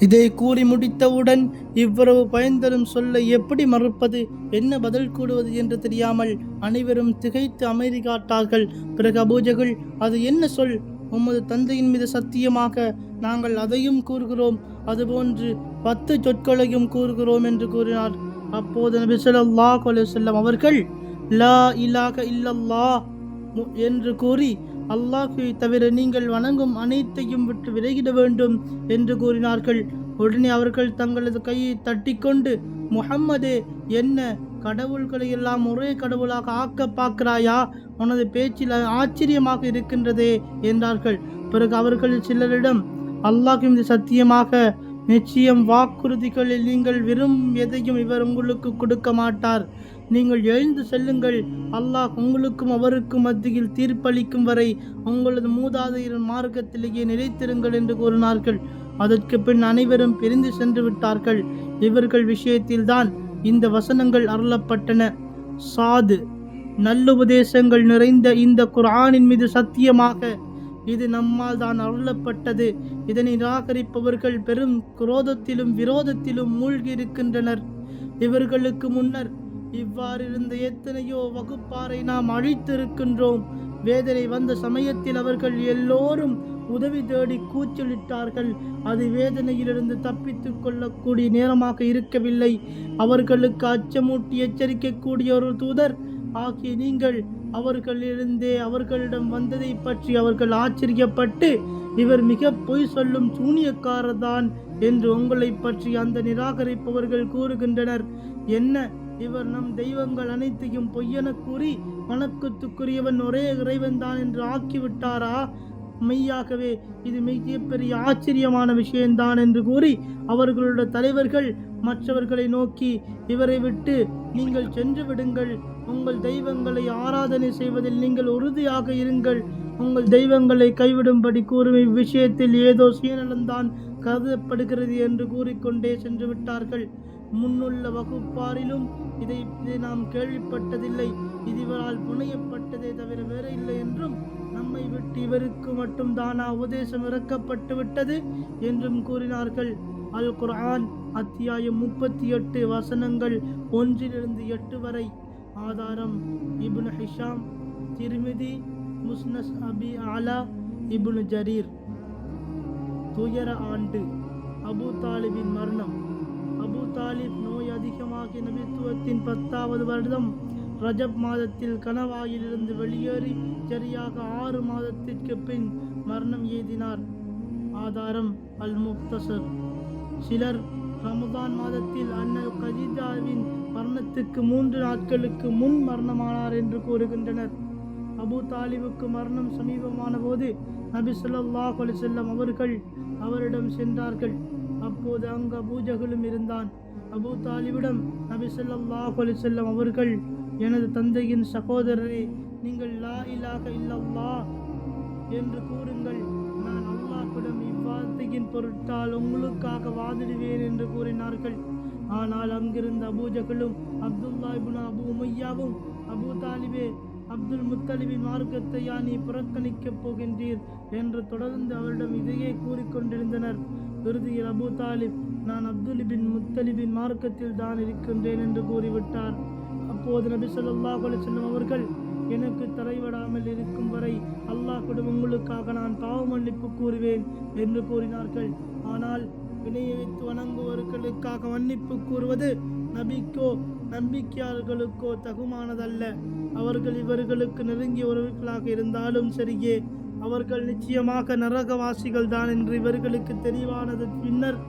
இதை கூறி முடித்தவுடன் இவ்வளவு பயன்தரும் சொல்லை எப்படி மறுப்பது? என்ன பதில் கூடுவது என்று தெரியாமல் அனைவரும் திகைத்து அமைதி காட்டார்கள். பிறகு அபூஜகுள் அது என்ன சொல்? உமது தந்தையின் மீது சத்தியமாக நாங்கள் அதையும் கூறுகிறோம். அதுபோன்று பத்து சொற்களையும் கூறுகிறோம் என்று கூறினார். அப்போது நபி கொலை அலைஹி அவர்கள் லா இலாக இல்லல்லா என்று கூறி அல்லாஹை தவிர நீங்கள் வணங்கும் அனைத்தையும் விட்டு விலகிட வேண்டும் என்று கூறினார்கள். உடனே அவர்கள் தங்களது கையை தட்டிக்கொண்டு முஹம்மதே என்ன கடவுள்களை எல்லாம் ஒரே கடவுளாக ஆக்க பார்க்கிறாயா? உனது பேச்சில் ஆச்சரியமாக இருக்கின்றதே என்றார்கள். பிறகு அவர்கள் சிலரிடம் அல்லாஹ் இந்த சத்தியமாக நிச்சயம் வாக்குறுதிகளில் நீங்கள் விரும்பும் எதையும் இவர் உங்களுக்கு கொடுக்க மாட்டார். நீங்கள் எழுந்து செல்லுங்கள். அல்லாஹ் உங்களுக்கும் அவருக்கும் மத்தியில் தீர்ப்பளிக்கும் வரை உங்களது மூதாதையரின் மார்க்கத்திலேயே நிலைத்திருங்கள் என்று கூறினார்கள். அதற்கு பின் அனைவரும் பிரிந்து சென்று விட்டார்கள். இவர்கள் விஷயத்தில்தான் இந்த வசனங்கள் அருளப்பட்டன. சாது நல்லுபதேசங்கள் நிறைந்த இந்த குரானின் மீது சத்தியமாக இது நம்மால் தான் அருளப்பட்டது. இதனை நிராகரிப்பவர்கள் பெரும் குரோதத்திலும் விரோதத்திலும் மூழ்கி இருக்கின்றனர் இவர்களுக்கு முன்னர் இவ்வாறு இருந்த எத்தனையோ வகுப்பாரை நாம் அழித்திருக்கின்றோம். வேதனை வந்த சமயத்தில் அவர்கள் எல்லோரும் உதவி தேடி கூச்சலிட்டார்கள். அது வேதனையிலிருந்து தப்பித்து கொள்ளக்கூடிய நேரமாக இருக்கவில்லை. அவர்களுக்கு அச்சமூட்டி எச்சரிக்கக்கூடிய ஒரு தூதர் ஆகிய நீங்கள் அவர்களிலிருந்தே அவர்களிடம் வந்ததை பற்றி அவர்கள் ஆச்சரியப்பட்டு இவர் மிக பொய் சொல்லும் சூனியக்காரர் தான் என்று உங்களை பற்றி அந்த நிராகரிப்பவர்கள் கூறுகின்றனர். என்ன? இவர் நம் தெய்வங்கள் அனைத்தையும் பொய்யென கூறி வணக்கத்துக்குரியவன் ஒரே இறைவன் தான் என்று ஆக்கிவிட்டாரா? மெய்யாகவே இது மிக பெரிய ஆச்சரியமான விஷயம்தான் என்று கூறி அவர்களுடைய தலைவர்கள் மற்றவர்களை நோக்கி இவரை விட்டு நீங்கள் சென்று விடுங்கள். உங்கள் தெய்வங்களை ஆராதனை செய்வதில் நீங்கள் உறுதியாக இருங்கள். உங்கள் தெய்வங்களை கைவிடும்படி கூறும் இவ்விஷயத்தில் ஏதோ சீனலம்தான் கருதப்படுகிறது என்று கூறிக்கொண்டே சென்று விட்டார்கள். முன்னுள்ள வகுப்பாரிலும் இதை இதை நாம் கேள்விப்பட்டதில்லை. இது இவரால் புனையப்பட்டதே தவிர வேற இல்லை என்றும் நம்மை விட்டு இவருக்கு மட்டும் தானா உபதேசம் இறக்கப்பட்டு விட்டது என்றும் கூறினார்கள். அல் குர்ஆன் அத்தியாயம் முப்பத்தி எட்டு வசனங்கள் ஒன்றிலிருந்து எட்டு வரை. ஆதாரம் இபுன் ஹிஷாம் திருமிதி முஸ்னஸ் அபி ஆலா இபுன் ஜரீர். துயர ஆண்டு அபு தாலிபின் மரணம். அபு தாலிப் நோய் அதிகமாகி நபித்துவத்தின் பத்தாவது வருடம் ரஜப் மாதத்தில் கணவாயிலிருந்து வெளியேறி சரியாக ஆறு மாதத்திற்கு பின் மரணம் எய்தினார். ஆதாரம் அல் முக்தசர். சிலர் ரமதான் மாதத்தில் அண்ணல் கஜிதாவின் மரணத்துக்கு மூன்று நாட்களுக்கு முன் மரணமானார் என்று கூறுகின்றனர். அபு தாலிபுக்கு மரணம் சமீபமான போது நபி ஸல்லல்லாஹு அலைஹி அவர்கள் அவரிடம் சென்றார்கள். அப்போது அங்கு அபூஜகளும் இருந்தான். அபூ தாலிபிடம் நபி ஸல்லல்லாஹு அலைஹி அவர்கள் எனது தந்தையின் சகோதரரே நீங்கள் லா இலாக இல்லல்லாஹ் என்று கூறுங்கள். நான் அல்லாஹ்விடம் இவ்வார்த்தையின் பொருட்டால் உங்களுக்காக வாதிடுவேன் என்று கூறினார்கள். ஆனால் அங்கிருந்த அபூஜகளும் அப்துல்லா இப்னு அபு உமையாவும் அபூ தாலிபே அப்துல் முத்தலிபின் மார்க்கத்தையா நீ புறக்கணிக்கப் போகின்றீர் என்று தொடர்ந்து அவரிடம் இதையே கூறிக்கொண்டிருந்தனர் இறுதியில் அபூ தாலிப் நான் அப்துல் பின் முத்தலிபின் மார்க்கத்தில் தான் இருக்கின்றேன் என்று கூறிவிட்டார். அப்போது நபி ஸல்லல்லாஹு செல்லும் அவர்கள் எனக்கு தரைவிடாமல் இருக்கும் வரை அல்லாஹ் குடும்பங்களுக்காக நான் பாவ மன்னிப்பு கூறுவேன் என்று கூறினார்கள். ஆனால் வினையை வைத்து வணங்குவர்களுக்காக மன்னிப்பு கூறுவது நபிக்கோ நம்பிக்கையாளர்களுக்கோ தகுமானதல்ல. அவர்கள் இவர்களுக்கு நெருங்கிய உறவுகளாக இருந்தாலும் சரியே அவர்கள் நிச்சயமாக நரகவாசிகள் தான் என்று இவர்களுக்கு தெளிவானது. பின்னர்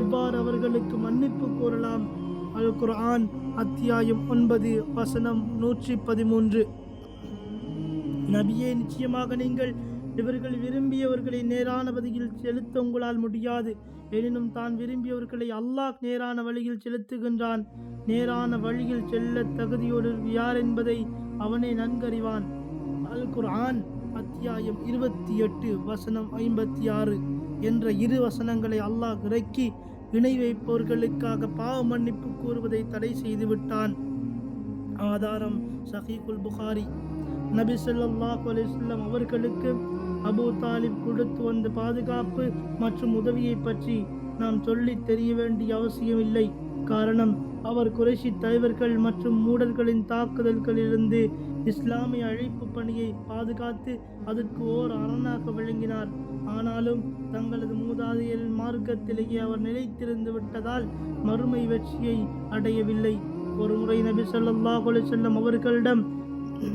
எவ்வாறு அவர்களுக்கு மன்னிப்பு கூறலாம்? அல் குர்ஆன் அத்தியாயம் ஒன்பது வசனம் நூற்றி பதிமூன்று நபியே நிச்சயமாக நீங்கள் இவர்கள் விரும்பியவர்களை நேரான வழியில் செலுத்த உங்களால் முடியாது. எனினும் தான் விரும்பியவர்களை அல்லாஹ் நேரான வழியில் செலுத்துகின்றான். நேரான வழியில் செல்ல தகுதியோடு யார் என்பதை அவனே நன்கறிவான். அல் குர்ஆன் அத்தியாயம் இருபத்தி எட்டு வசனம் ஐம்பத்தி ஆறு என்ற இரு வசனங்களை அல்லாஹ் இறக்கி இணை வைப்பவர்களுக்காக பாவ மன்னிப்பு கூறுவதை தடை செய்து விட்டான் ஆதாரம் சஹீகுல் புகாரி. நபி சொல்லாஹ் அலைஹி அவர்களுக்கு அபு தாலிப் கொடுத்து வந்த பாதுகாப்பு மற்றும் உதவியை பற்றி நாம் சொல்லி தெரிய வேண்டிய அவசியமில்லை காரணம் அவர் குறைஷி தலைவர்கள் மற்றும் மூடர்களின் தாக்குதல்களிலிருந்து இஸ்லாமிய அழைப்பு பணியை பாதுகாத்து அதற்கு ஓர் அரணாக விளங்கினார். ஆனாலும் தங்களது மூதாதையரின் மார்க்கத்திலேயே அவர் நிலைத்திருந்து விட்டதால் மறுமை வெற்றியை அடையவில்லை. ஒருமுறை நபி ஸல்லல்லாஹு கொலை செல்லும் அவர்களிடம்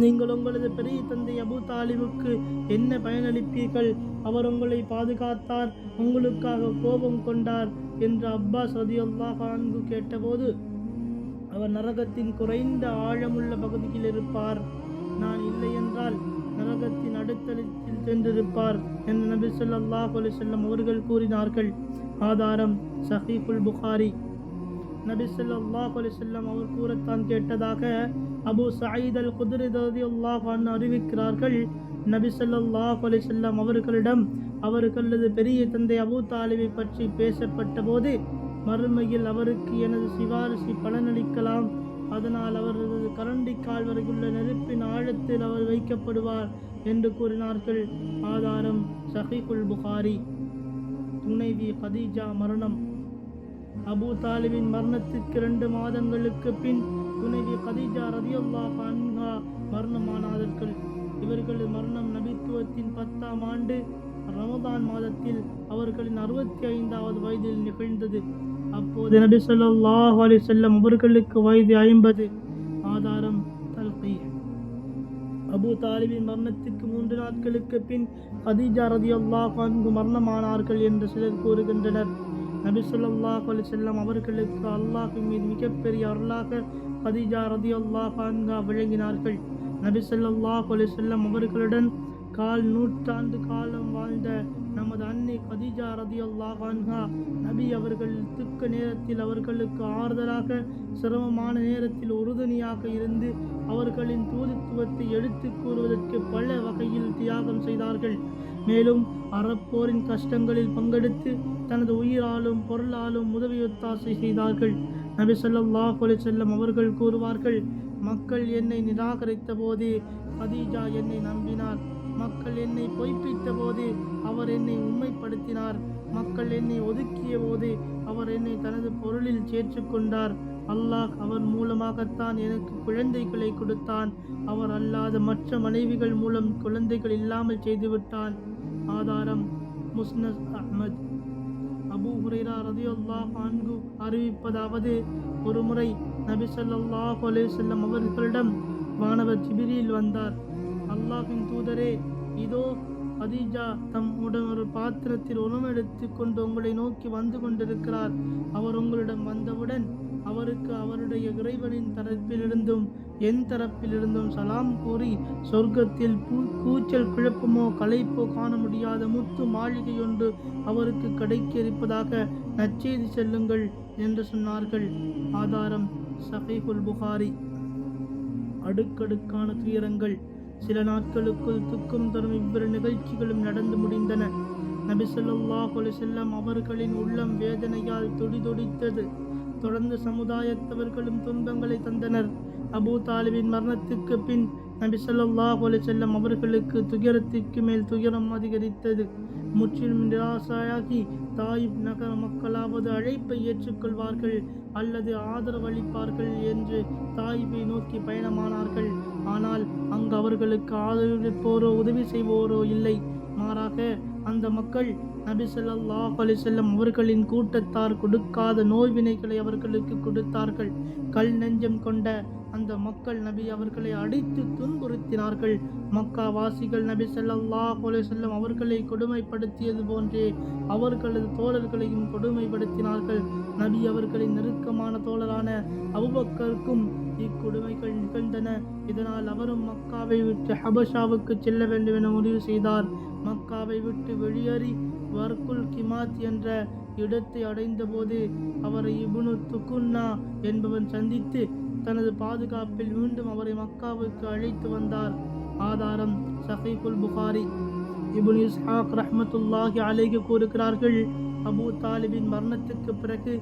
நீங்கள் உங்களது பெரிய தந்தை அபு தாலிபுக்கு என்ன பயனளிப்பீர்கள்? அவர் உங்களை பாதுகாத்தார் உங்களுக்காக கோபம் கொண்டார் என்று அப்பாஸ் ரதியுல்லாஹ் கான்கு கேட்டபோது அவர் நரகத்தின் குறைந்த ஆழமுள்ள பகுதியில் இருப்பார். நான் இல்லை என்றால் நரகத்தின் அடுத்தளத்தில் சென்றிருப்பார் என்று நபி சொல்லாஹ் அலைஹி அவர்கள் கூறினார்கள். ஆதாரம் சஹீஃபுல் புகாரி. நபி சொல்லாஹ் அலைஹி அவர் கூறத்தான் கேட்டதாக அபு சயீத் அல் குத்ரி ரலியல்லாஹு அறிவிக்கிறார்கள். நபி சொல்லாஹ் அலைஹி வஸல்லம் அவர்களிடம் அவர்களது பெரிய தந்தை அபூ தாலிபை பற்றி பேசப்பட்ட போது மறுமையில் அவருக்கு எனது சிபாரிசு பலனளிக்கலாம். அதனால் அவரது கரண்டி கால் வரையுள்ள நெருப்பின் ஆழத்தில் அவர் வைக்கப்படுவார் என்று கூறினார்கள். ஆதாரம் சஹீஹுல் புகாரி. துணைவி ஹதீஜா மரணம். அபூ தாலிபின் மரணத்திற்கு இரண்டு மாதங்களுக்கு பின் துணைவி கதீஜா ரதியுல்லாஹ் கான்ஹா மரணமானார்கள் இவர்களது மரணம் நபித்துவத்தின் பத்தாம் ஆண்டு ரமதான் மாதத்தில் அவர்களின் அறுபத்தி ஐந்தாவது வயதில் நிகழ்ந்தது அப்போது நபி சொல்லாஹ் அலி செல்லம் அவர்களுக்கு வயது ஐம்பது. ஆதாரம் தல்கி. அபூ தாலிபின் மரணத்திற்கு மூன்று நாட்களுக்கு பின் ஹதீஜா ரதி அல்லாஹ் அன்ஹு மரணமானார்கள் என்று சிலர் கூறுகின்றனர். நபி சொல்லாஹ் அலி செல்லம் அவர்களுக்கு அல்லாஹின் மீது மிகப்பெரிய அருளாக ஹதீஜா ரதி அல்லாஹ் அன்கா விளங்கினார்கள். நபி சொல்லாஹ் அலி செல்லம் அவர்களுடன் கால் நூற்றாண்டு காலம் வாழ்ந்த நமது அன்னை கதீஜா ரதி அல்லாஹான்ஹா நபி அவர்கள் துக்க நேரத்தில் அவர்களுக்கு ஆறுதலாக சிரமமான நேரத்தில் உறுதுணையாக இருந்து அவர்களின் தூதுத்துவத்தை எடுத்துக் கூறுவதற்கு பல வகையில் தியாகம் செய்தார்கள். மேலும் அறப்போரின் கஷ்டங்களில் பங்கெடுத்து தனது உயிராலும் பொருளாலும் உதவியொத்தாசை செய்தார்கள். நபி சொல்லாஹ் செல்லம் அவர்கள் கூறுவார்கள் மக்கள் என்னை நிராகரித்த போது கதீஜா என்னை நம்பினார். மக்கள் என்னை பொய்ப்பித்த போது அவர் என்னை உண்மைப்படுத்தினார். மக்கள் என்னை ஒதுக்கிய போது அவர் என்னை தனது பொருளில் சேர்த்துக்கொண்டார். அல்லாஹ் அவர் மூலமாகத்தான் எனக்கு குழந்தைகளை கொடுத்தான். அவர் அல்லாத மற்ற மனைவிகள் மூலம் குழந்தைகள் இல்லாமல் செய்துவிட்டான். ஆதாரம் முஸ்னஸ் அஹ்மத். அபு ஹுரைரா ரதியுல்லாஹ் அன்கு அறிவிப்பதாவது ஒருமுறை நபி சொல்லாஹ் அலே செல்லம் அவர்களிடம் மாணவர் ஜிபிரியில் வந்தார். அல்லாஹின் தூதரே இதோ அதீஜா தம் உடன் ஒரு பாத்திரத்தில் உணவெடுத்து கொண்டு உங்களை நோக்கி வந்து கொண்டிருக்கிறார். அவர் உங்களிடம் வந்தவுடன் அவருக்கு அவருடைய இறைவனின் தரப்பிலிருந்தும் என் தரப்பிலிருந்தும் சலாம் கூறி சொர்க்கத்தில் பூ கூச்சல் குழப்பமோ களைப்போ காண முடியாத முத்து மாளிகை ஒன்று அவருக்கு கிடைக்க இருப்பதாக நச்செய்து செல்லுங்கள் என்று சொன்னார்கள். ஆதாரம் சஃபீகுல் புகாரி. அடுக்கடுக்கான துயரங்கள். சில நாட்களுக்குள் துக்கம் தரும் இவ்விரு நிகழ்ச்சிகளும் நடந்து முடிந்தன. நபி ஸல்லல்லாஹு அலைஹி அவர்களின் உள்ளம் வேதனையால் துடிதுடித்தது. தொடர்ந்து சமுதாயத்தவர்களும் துன்பங்களை தந்தனர். அபூ தாலிபின் மரணத்துக்கு பின் நபி ஸல்லல்லாஹு அலைஹி அவர்களுக்கு துயரத்திற்கு மேல் துயரம் அதிகரித்தது. முற்றிலும் நிராசையாகி தாயிப் நகர மக்களாவது அழைப்பை ஏற்றுக்கொள்வார்கள் அல்லது ஆதரவளிப்பார்கள் என்று தாயிப்பை நோக்கி பயணமானார்கள். ஆனால் அங்கு அவர்களுக்கு ஆதரவிப்போரோ உதவி செய்வோரோ இல்லை. மாறாக அந்த மக்கள் நபி சொல்லாஹ் அலி செல்லம் அவர்களின் கூட்டத்தார் கொடுக்காத நோய்வினைகளை அவர்களுக்கு கொடுத்தார்கள். கல் நெஞ்சம் கொண்ட அந்த மக்கள் நபி அவர்களை அடித்து துன்புறுத்தினார்கள். மக்கா வாசிகள் நபி செல்லல்லா கொலை செல்லும் அவர்களை கொடுமைப்படுத்தியது போன்றே அவர்களது தோழர்களையும் கொடுமைப்படுத்தினார்கள். நபி அவர்களின் நெருக்கமான தோழரான அவுபக்கருக்கும் இக்கொடுமைகள் நிகழ்ந்தன. இதனால் அவரும் மக்காவை விட்டு ஹபஷாவுக்கு செல்ல வேண்டும் என முடிவு செய்தார். மக்காவை விட்டு வெளியேறி வர்குல் கிமாத் என்ற இடத்தை அடைந்தபோது அவரை இபுனு துகுன்னா என்பவன் சந்தித்து தனது பாதுகாப்பில் மீண்டும் அவரை மக்காவுக்கு அழைத்து வந்தார். ஆதாரம் சஹீஃபுல் புகாரி. இபுன் இஸ்ஹாக் ரஹமத்துல்லாஹி அலைஹி கூறுகிறார்கள் அபு தாலிபின் மரணத்துக்கு பிறகு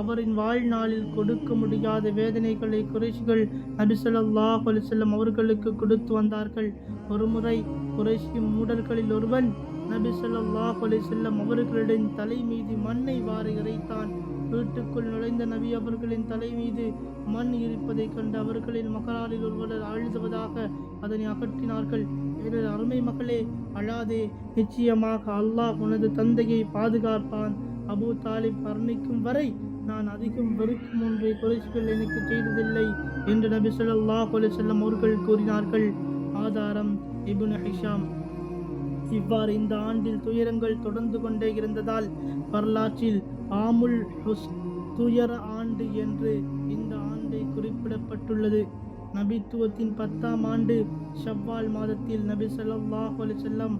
அவரின் வாழ்நாளில் கொடுக்க முடியாத வேதனைகளை குறைஷிகள் நபிசல்லாஹ் ஸல்லல்லாஹு அவர்களுக்கு கொடுத்து வந்தார்கள். ஒருமுறை குறைஷி மூடர்களில் ஒருவன் நபி சொல்லாஹ் அலைஹி வஸல்லம் அவர்களின் தலை மீது மண்ணை வாரி இறைத்தான். வீட்டுக்குள் நுழைந்த நபி அவர்களின் தலை மீது மண் இருப்பதைக் கண்டு அவர்களின் மகளாரில் ஒருவர் அழுதுவதாக அதனை அகற்றினார்கள். எனது அருமை மகளே அழாதே. நிச்சயமாக அல்லாஹ் உனது தந்தையை பாதுகாப்பான். அபூ தாலிப் மரணிக்கும் வரை நான் அதிகம் வெறுக்கும் ஒன்றை குறைச்சிகள் எனக்கு செய்ததில்லை என்று நபி ஸல்லல்லாஹு அலைஹி செல்லம் அவர்கள் கூறினார்கள். ஆதாரம் இபுன் ஹிஷாம். இவ்வாறு இந்த ஆண்டில் துயரங்கள் தொடர்ந்து கொண்டே இருந்ததால் வரலாற்றில் ஆமுல் ஹுஸ் துயர ஆண்டு என்று இந்த ஆண்டை குறிப்பிடப்பட்டுள்ளது. நபித்துவத்தின் பத்தாம் ஆண்டு ஷவ்வால் மாதத்தில் நபி சொல்லாஹ் அலைஹி வஸல்லம்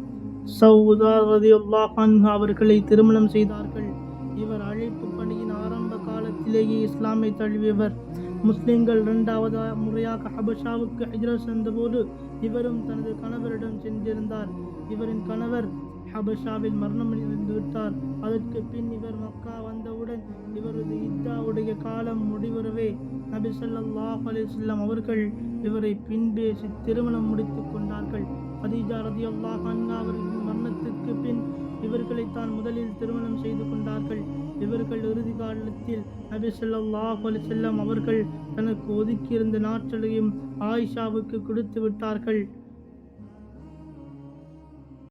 அவர்களை திருமணம் செய்தார்கள். இவர் அழைப்பு பணியின் ஆரம்ப காலத்திலேயே இஸ்லாமை தழுவியவர். முஸ்லிம்கள் இரண்டாவது முறையாக ஹபஷாவுக்கு ஹிஜ்ரத் சென்றபோது இவரும் தனது கணவரிடம் சென்றிருந்தார். இவரின் கணவர் ஹபஷாவில் மரணம் விட்டார். அதற்கு பின் இவர் மக்கா வந்தவுடன் இவரது இத்தாவுடைய காலம் முடிவுறவே நபி சொல்லாஹ் அலிஸ்லாம் அவர்கள் இவரை பின்பேசி திருமணம் முடித்துக் கொண்டார்கள். ஹதீஜா ரதியல்லாஹு அன்ஹா அவர்களின் மரணத்திற்கு பின் இவர்களை தான் முதலில் திருமணம் செய்து கொண்டார்கள். இவர்கள் இறுதி காலத்தில் நபி சொல்லாஹ் அலி செல்லம் அவர்கள் தனக்கு ஒதுக்கியிருந்த நாட்களையும் ஆயிஷாவுக்கு கொடுத்து விட்டார்கள்.